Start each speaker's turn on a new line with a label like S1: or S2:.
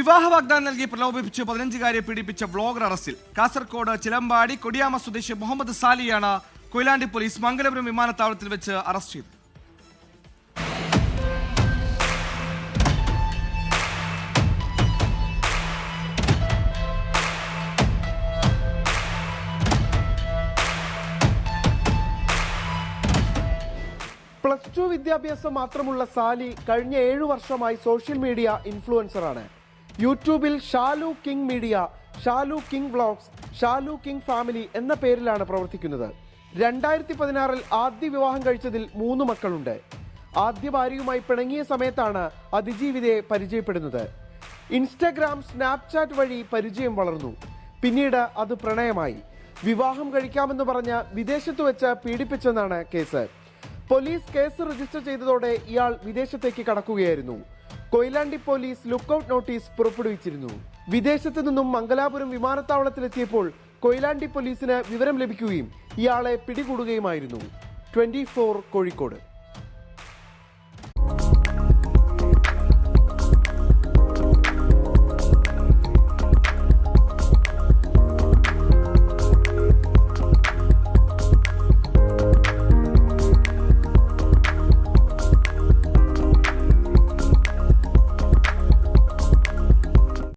S1: വിവാഹ വാഗ്ദാനം നൽകി പ്രലോഭിപ്പിച്ച് പതിനഞ്ചുകാരെ പീഡിപ്പിച്ച വ്ളോഗർ അറസ്റ്റിൽ. കാസർകോട് ചിലമ്പാടി കൊടിയാമ സ്വദേശി മുഹമ്മദ് സാലിയാണ് കൊയിലാണ്ടി പോലീസ് മംഗലപുരം വിമാനത്താവളത്തിൽ വെച്ച് അറസ്റ്റ് ചെയ്തത്.
S2: പ്ലസ് ടു വിദ്യാഭ്യാസം മാത്രമുള്ള സാലി കഴിഞ്ഞ ഏഴു വർഷമായി സോഷ്യൽ മീഡിയ ഇൻഫ്ലുവൻസറാണ്. യൂട്യൂബിൽ Shalu king media Shalu king vlogs Shalu king family എന്ന പേരിലാണ് പ്രവർത്തിക്കുന്നത്. രണ്ടായിരത്തി പതിനാറിൽ ആദ്യ വിവാഹം കഴിച്ചതിൽ മൂന്ന് മക്കളുണ്ട്. ആദ്യ ഭാര്യയുമായി പിണങ്ങിയ സമയത്താണ് അതിജീവിതയെ പരിചയപ്പെടുന്നത്. ഇൻസ്റ്റഗ്രാം സ്നാപ്ചാറ്റ് വഴി പരിചയം വളർന്നു. പിന്നീട് അത് പ്രണയമായി. വിവാഹം കഴിക്കാമെന്ന് പറഞ്ഞ് വിദേശത്ത് വെച്ച് പീഡിപ്പിച്ചെന്നാണ് കേസ്. പോലീസ് കേസ് രജിസ്റ്റർ ചെയ്തതോടെ ഇയാൾ വിദേശത്തേക്ക് കടക്കുകയായിരുന്നു. കൊയിലാണ്ടി പോലീസ് ലുക്കൌട്ട് നോട്ടീസ് പുറപ്പെടുവിച്ചിരുന്നു. വിദേശത്തു നിന്നും മംഗലാപുരം വിമാനത്താവളത്തിലെത്തിയപ്പോൾ കൊയിലാണ്ടി പോലീസിന് വിവരം ലഭിക്കുകയും ഇയാളെ പിടികൂടുകയുമായിരുന്നു. ട്വന്റി കോഴിക്കോട്.